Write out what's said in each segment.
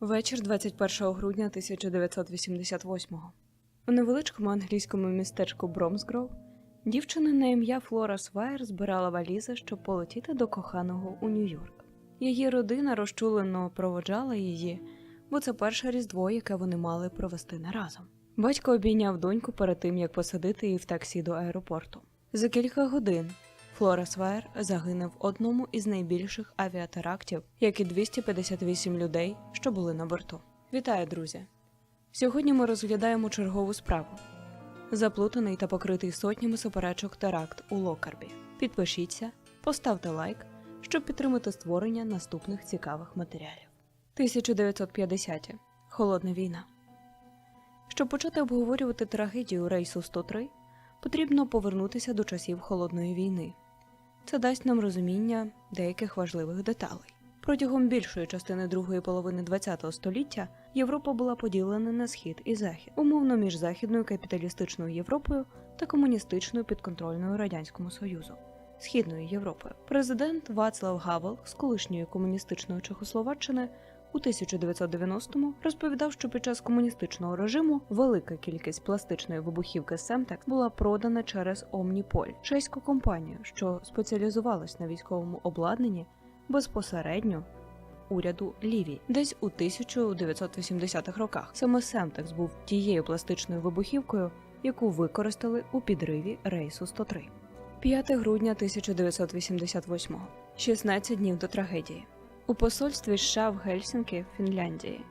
Вечір 21 грудня 1988-го. У невеличкому англійському містечку Бромсгров дівчина на ім'я Флора Свайер збирала валізи, щоб полетіти до коханого у Нью-Йорк. Її родина розчулено проводжала її, бо це перше різдво, яке вони мали провести не разом. Батько обійняв доньку перед тим, як посадити її в таксі до аеропорту. За кілька годин Флора Свайер загине в одному із найбільших авіатерактів, як і 258 людей, що були на борту. Вітаю, друзі! Сьогодні ми розглядаємо чергову справу. Заплутаний та покритий сотнями суперечок теракт у Локарбі. Підпишіться, поставте лайк, щоб підтримати створення наступних цікавих матеріалів. 1950. Холодна війна. Щоб почати обговорювати трагедію рейсу 103, потрібно повернутися до часів холодної війни. Це дасть нам розуміння деяких важливих деталей. Протягом більшої частини другої половини ХХ століття Європа була поділена на схід і захід, умовно між західною капіталістичною Європою та комуністичною підконтрольною радянському союзу. Східною Європою президент Вацлав Гавел з колишньої комуністичної Чехословаччини у 1990-му розповідав, що під час комуністичного режиму велика кількість пластичної вибухівки Семтекс була продана через Омніполь, чеську компанію, що спеціалізувалась на військовому обладнанні безпосередньо уряду Лівії, десь у 1980-х роках. Саме Семтекс був тією пластичною вибухівкою, яку використали у підриві рейсу 103. 5 грудня 1988 16 днів до трагедії. У посольстві США в Гельсінкі, Фінляндії,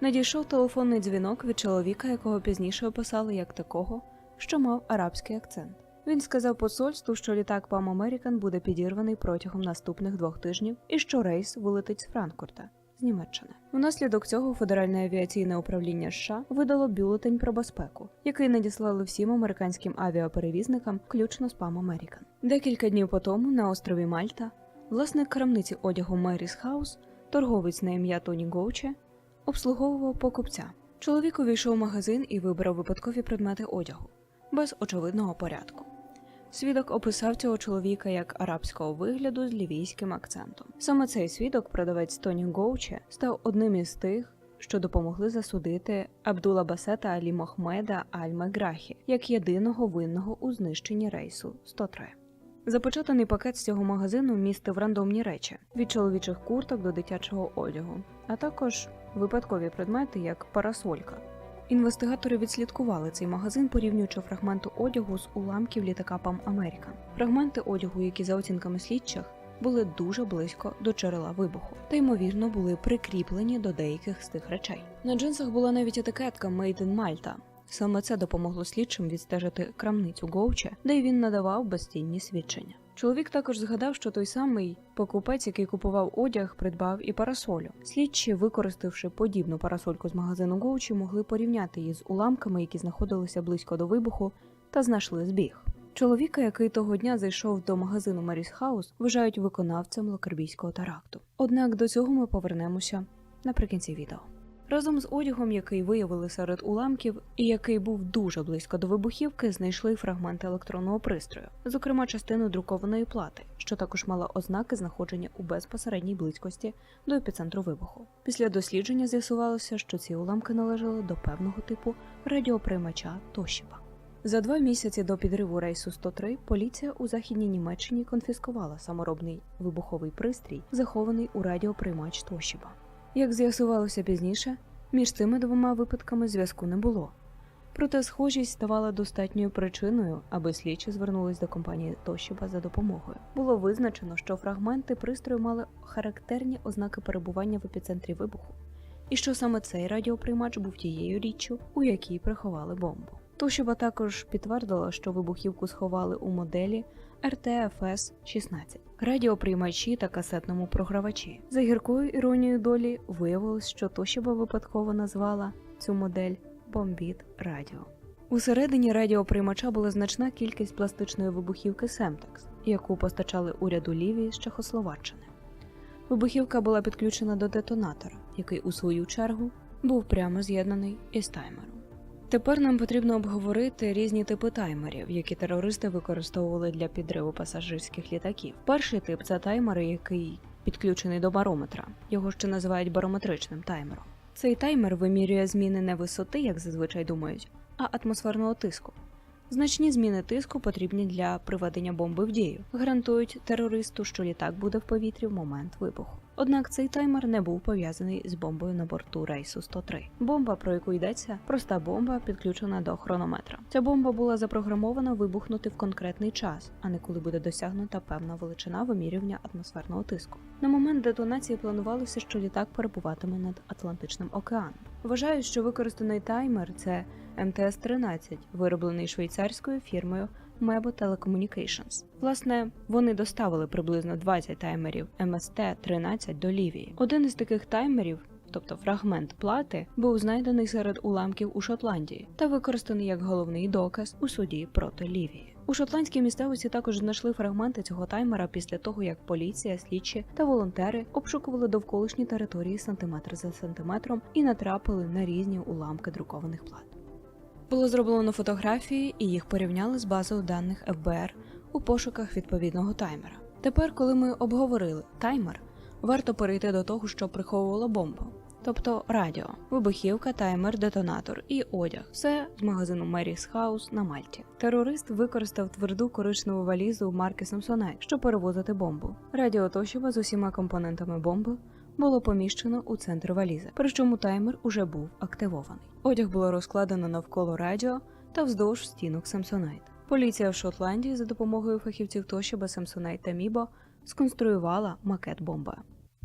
надійшов телефонний дзвінок від чоловіка, якого пізніше описали як такого, що мав арабський акцент. Він сказав посольству, що літак Pan American буде підірваний протягом наступних двох тижнів і що рейс вилетить з Франкфурта. З Німеччини унаслідок цього Федеральне авіаційне управління США видало бюлетень про безпеку, який надіслали всім американським авіаперевізникам, включно з Pan American. Декілька днів по тому на острові Мальта власник крамниці одягу Меріс Хаус, торговець на ім'я Тоні Гоуче, обслуговував покупця. Чоловік увійшов в магазин і вибрав випадкові предмети одягу без очевидного порядку. Свідок описав цього чоловіка як арабського вигляду з лівійським акцентом. Саме цей свідок, продавець Тоні Гоуче, став одним із тих, що допомогли засудити Абдула Басета Алі Мохмеда Аль Меграхі як єдиного винного у знищенні рейсу 103. Запечатаний пакет з цього магазину містив рандомні речі від чоловічих курток до дитячого одягу, а також випадкові предмети, як парасолька. Інвестигатори відслідкували цей магазин, порівнюючи фрагменти одягу з уламків літака Пам Америка. Фрагменти одягу, які за оцінками слідчих були дуже близько до джерела вибуху, та ймовірно були прикріплені до деяких з тих речей. На джинсах була навіть етикетка Made in Malta. Саме це допомогло слідчим відстежити крамницю Гоуче, де він надавав безцінні свідчення. Чоловік також згадав, що той самий покупець, який купував одяг, придбав і парасолю. Слідчі, використавши подібну парасольку з магазину Гоучі, могли порівняти її з уламками, які знаходилися близько до вибуху, та знайшли збіг. Чоловіка, який того дня зайшов до магазину Меріс Хаус, вважають виконавцем локарбійського теракту. Однак до цього ми повернемося наприкінці відео. Разом з одягом, який виявили серед уламків, і який був дуже близько до вибухівки, знайшли фрагменти електронного пристрою, зокрема частину друкованої плати, що також мала ознаки знаходження у безпосередній близькості до епіцентру вибуху. Після дослідження з'ясувалося, що ці уламки належали до певного типу радіоприймача Тошіба. За два місяці до підриву рейсу 103 поліція у західній Німеччині конфіскувала саморобний вибуховий пристрій, захований у радіоприймач Тошіба. Як з'ясувалося пізніше, між цими двома випадками зв'язку не було. Проте схожість ставала достатньою причиною, аби слідчі звернулись до компанії Тошіба за допомогою. Було визначено, що фрагменти пристрою мали характерні ознаки перебування в епіцентрі вибуху, і що саме цей радіоприймач був тією річчю, у якій приховали бомбу. Тошіба також підтвердила, що вибухівку сховали у моделі РТФС-16, радіоприймачі та касетному програвачі. За гіркою іронією долі виявилось, що Тошіба випадково назвала цю модель Бомбіт Радіо. Усередині радіоприймача була значна кількість пластичної вибухівки Семтекс, яку постачали уряду Лівії з Чехословаччини. Вибухівка була підключена до детонатора, який у свою чергу був прямо з'єднаний із таймером. Тепер нам потрібно обговорити різні типи таймерів, які терористи використовували для підриву пасажирських літаків. Перший тип це таймери, який підключений до барометра. Його ще називають барометричним таймером. Цей таймер вимірює зміни не висоти, як зазвичай думають, а атмосферного тиску. Значні зміни тиску потрібні для приведення бомби в дію. Гарантують терористу, що літак буде в повітрі в момент вибуху. Однак цей таймер не був пов'язаний з бомбою на борту рейсу 103. Бомба, про яку йдеться, проста бомба, підключена до хронометра. Ця бомба була запрограмована вибухнути в конкретний час, а не коли буде досягнута певна величина вимірювання атмосферного тиску. На момент детонації планувалося, що літак перебуватиме над Атлантичним океаном. Вважають, що використаний таймер це МТС-13, вироблений швейцарською фірмою Mebo Telecommunications. Власне, вони доставили приблизно 20 таймерів МСТ-13 до Лівії. Один із таких таймерів, тобто фрагмент плати, був знайдений серед уламків у Шотландії та використаний як головний доказ у суді проти Лівії. У шотландській місцевості також знайшли фрагменти цього таймера після того, як поліція, слідчі та волонтери обшукували довколишні території сантиметр за сантиметром і натрапили на різні уламки друкованих плат. Було зроблено фотографії і їх порівняли з базою даних ФБР у пошуках відповідного таймера. Тепер, коли ми обговорили таймер, варто перейти до того, що приховувало бомбу. Тобто радіо, вибухівка, таймер, детонатор і одяг все з магазину Merry's House на Мальті. Терорист використав тверду коричневу валізу марки Samsonite, щоб перевозити бомбу. Радіоточива з усіма компонентами бомби було поміщено у центр валізи, причому таймер уже був активований. Одяг було розкладено навколо радіо та вздовж стінок Samsonite. Поліція в Шотландії за допомогою фахівців Toshiba, Samsonite та Mibo сконструювала макет бомби.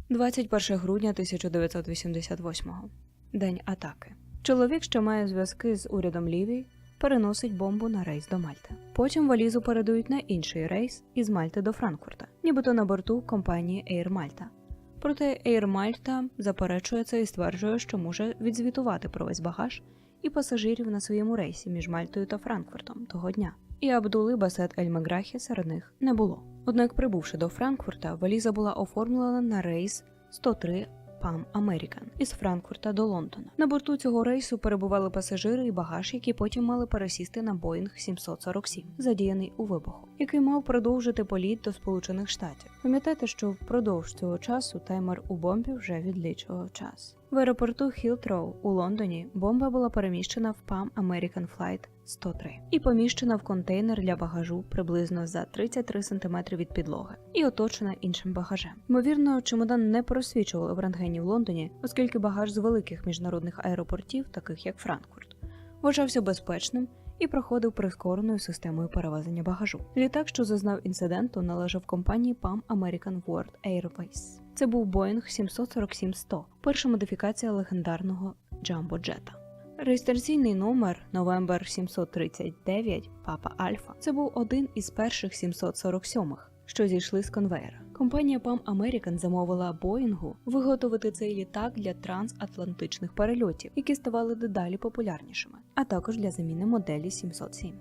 21 грудня 1988-го. День атаки. Чоловік, що має зв'язки з урядом Лівії, переносить бомбу на рейс до Мальти. Потім валізу передають на інший рейс із Мальти до Франкфурта, нібито на борту компанії Air Malta. Проте Air Malta заперечує це і стверджує, що може відзвітувати про весь багаж і пасажирів на своєму рейсі між Мальтою та Франкфуртом того дня. І Абдули Басет Ель Меграхі серед них не було. Однак, прибувши до Франкфурта, валіза була оформлена на рейс 103 Pan American із Франкфурта до Лондона. На борту цього рейсу перебували пасажири і багаж, які потім мали пересісти на Боїнг 747, задіяний у вибуху, який мав продовжити політ до Сполучених Штатів. Пам'ятайте, що впродовж цього часу таймер у бомбі вже відлічував час. В аеропорту Хілтроу у Лондоні бомба була переміщена в PAM American Flight 103 і поміщена в контейнер для багажу приблизно за 33 см від підлоги і оточена іншим багажем. Ймовірно, чемодан не просвічували в рентгені в Лондоні, оскільки багаж з великих міжнародних аеропортів, таких як Франкфурт, вважався безпечним і проходив прискореною системою перевезення багажу. Літак, що зазнав інциденту, належав компанії Pan American World Airways. Це був Boeing 747-100, перша модифікація легендарного джамбо-джета. Реєстраційний номер Новембер 739 Папа Альфа це був один із перших 747-х, що зійшли з конвейера. Компанія Pan American замовила Боїнгу виготовити цей літак для трансатлантичних перельотів, які ставали дедалі популярнішими, а також для заміни моделі 707.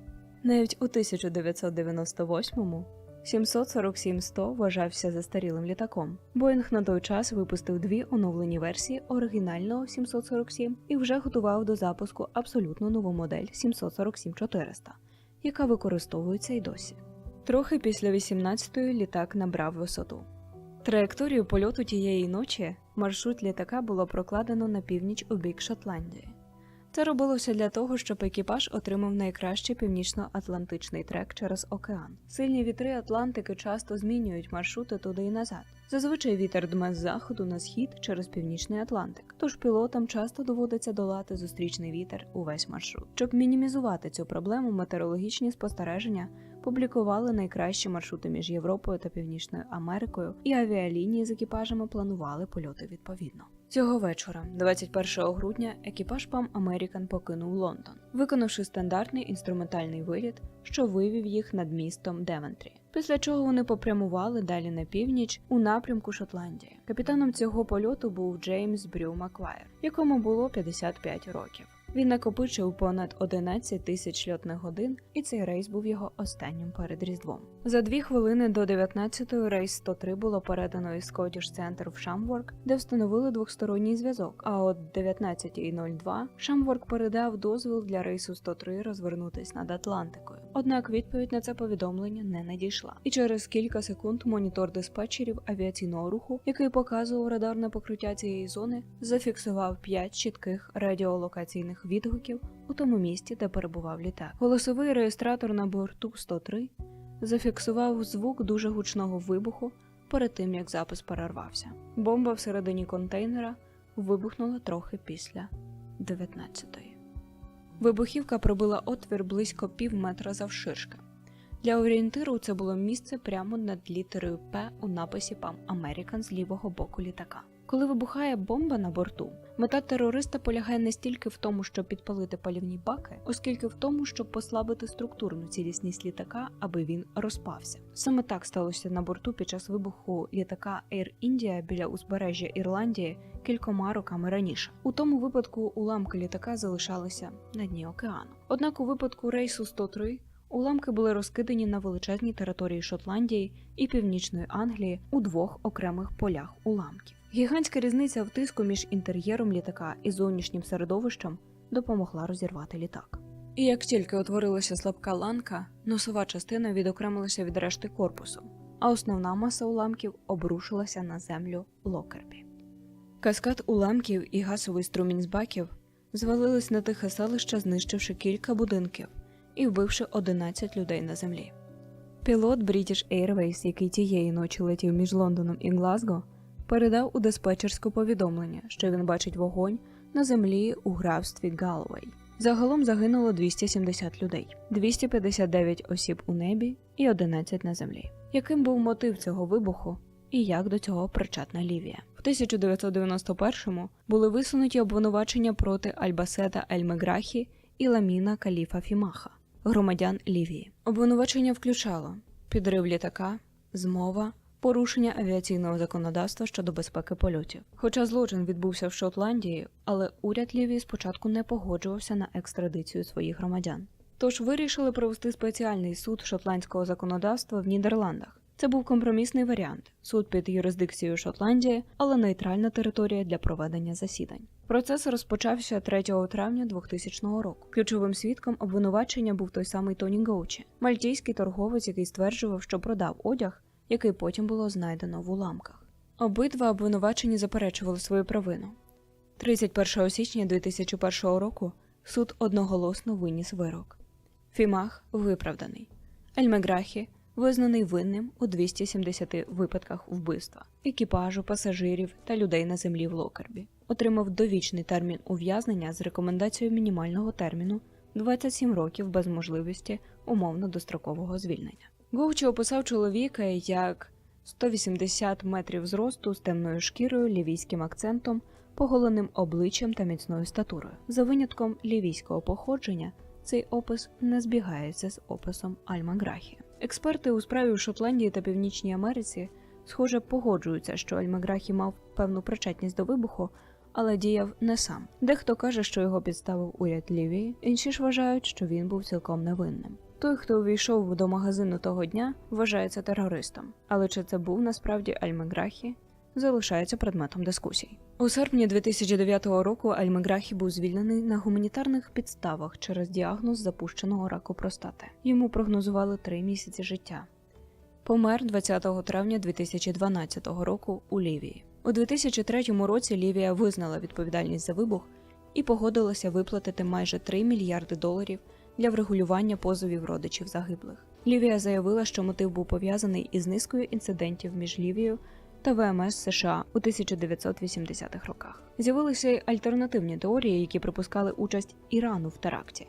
Навіть у 1998-му 747-100 вважався застарілим літаком. Боїнг на той час випустив дві оновлені версії оригінального 747 і вже готував до запуску абсолютно нову модель 747-400, яка використовується й досі. Трохи після 18-ї літак набрав висоту. Траєкторію польоту тієї ночі маршрут літака було прокладено на північ у бік Шотландії. Це робилося для того, щоб екіпаж отримав найкращий північно-атлантичний трек через океан. Сильні вітри Атлантики часто змінюють маршрути туди і назад. Зазвичай вітер дме з заходу на схід через північний Атлантик, тож пілотам часто доводиться долати зустрічний вітер увесь маршрут. Щоб мінімізувати цю проблему, метеорологічні спостереження публікували найкращі маршрути між Європою та Північною Америкою, і авіалінії з екіпажами планували польоти відповідно. Цього вечора, 21 грудня, екіпаж Пам Американ покинув Лондон, виконавши стандартний інструментальний виліт, що вивів їх над містом Девентрі. Після чого вони попрямували далі на північ у напрямку Шотландії. Капітаном цього польоту був Джеймс Брю Маквайр, якому було 55 років. Він накопичив понад 11 тисяч льотних годин, і цей рейс був його останнім перед Різдвом. За дві хвилини до 19-ї рейс 103 було передано із Scottish Center в Шамворк, де встановили двосторонній зв'язок. А от 19.02 Шамворк передав дозвіл для рейсу 103 розвернутись над Атлантикою. Однак відповідь на це повідомлення не надійшла. І через кілька секунд монітор диспетчерів авіаційного руху, який показував радарне покриття цієї зони, зафіксував 5 чітких радіолокаційних відгуків у тому місці, де перебував літак. Голосовий реєстратор на борту 103 зафіксував звук дуже гучного вибуху перед тим, як запис перервався. Бомба всередині контейнера вибухнула трохи після 19-ї. Вибухівка пробила отвір близько пів метра завширшки. Для орієнтиру це було місце прямо над літерою П у написі Пам Американ з лівого боку літака. Коли вибухає бомба на борту, мета терориста полягає не стільки в тому, щоб підпалити палівні баки, оскільки в тому, щоб послабити структурну цілісність літака, аби він розпався. Саме так сталося на борту під час вибуху літака Air India біля узбережжя Ірландії кількома роками раніше. У тому випадку уламки літака залишалися на дні океану. Однак у випадку рейсу 103 Уламки були розкидані на величезній території Шотландії і Північної Англії у двох окремих полях уламків. Гігантська різниця в тиску між інтер'єром літака і зовнішнім середовищем допомогла розірвати літак. І як тільки утворилася слабка ланка, носова частина відокремилася від решти корпусу, а основна маса уламків обрушилася на землю Локербі. Каскад уламків і газовий струмінь з баків звалились на тихе селище, знищивши кілька будинків і вбивши 11 людей на землі. Пілот British Airways, який тієї ночі летів між Лондоном і Глазго, передав у диспетчерську повідомлення, що він бачить вогонь на землі у графстві Галвей. Загалом загинуло 270 людей, 259 осіб у небі і 11 на землі. Яким був мотив цього вибуху і як до цього причетна Лівія? В 1991-му були висунуті обвинувачення проти Альбасета Ель-Меграхі і Ламіна Каліфа Фімаха, громадян Лівії. Обвинувачення включало підрив літака, змова, порушення авіаційного законодавства щодо безпеки польотів. Хоча злочин відбувся в Шотландії, але уряд Лівії спочатку не погоджувався на екстрадицію своїх громадян. Тож вирішили провести спеціальний суд шотландського законодавства в Нідерландах. Це був компромісний варіант суд під юрисдикцією Шотландії, але нейтральна територія для проведення засідань. Процес розпочався 3 травня 2000 року. Ключовим свідком обвинувачення був той самий Тоні Гоучі, мальтійський торговець, який стверджував, що продав одяг, який потім було знайдено в уламках. Обидва обвинувачені заперечували свою провину. 31 січня 2001 року суд одноголосно виніс вирок. Фімах виправданий. Ельмеграхі визнаний винним у 270 випадках вбивства екіпажу, пасажирів та людей на землі в Локарбі. Отримав довічний термін ув'язнення з рекомендацією мінімального терміну 27 років без можливості умовно дострокового звільнення. Гоучі описав чоловіка як 180 метрів зросту з темною шкірою, лівійським акцентом, поголеним обличчям та міцною статурою. За винятком лівійського походження цей опис не збігається з описом Альмаграхі. Експерти у справі у Шотландії та Північній Америці, схоже, погоджуються, що Альмаграхі мав певну причетність до вибуху, але діяв не сам. Дехто каже, що його підставив уряд Лівії, інші ж вважають, що він був цілком невинним. Той, хто увійшов до магазину того дня, вважається терористом. Але чи це був насправді Альмаграхі, залишається предметом дискусій. У серпні 2009 року Альмеграхі був звільнений на гуманітарних підставах через діагноз запущеного раку простати. Йому прогнозували три місяці життя. Помер 20 травня 2012 року у Лівії. У 2003 році Лівія визнала відповідальність за вибух і погодилася виплатити майже 3 мільярди доларів для врегулювання позовів родичів загиблих. Лівія заявила, що мотив був пов'язаний із низкою інцидентів між Лівією та ВМС США у 1980-х роках. З'явилися й альтернативні теорії, які припускали участь Ірану в теракті,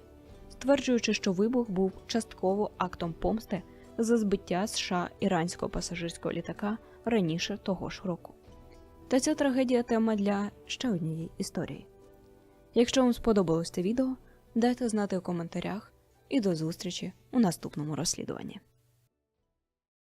стверджуючи, що вибух був частково актом помсти за збиття США іранського пасажирського літака раніше того ж року. Та ця трагедія тема для ще однієї історії. Якщо вам сподобалось це відео, дайте знати у коментарях і до зустрічі у наступному розслідуванні.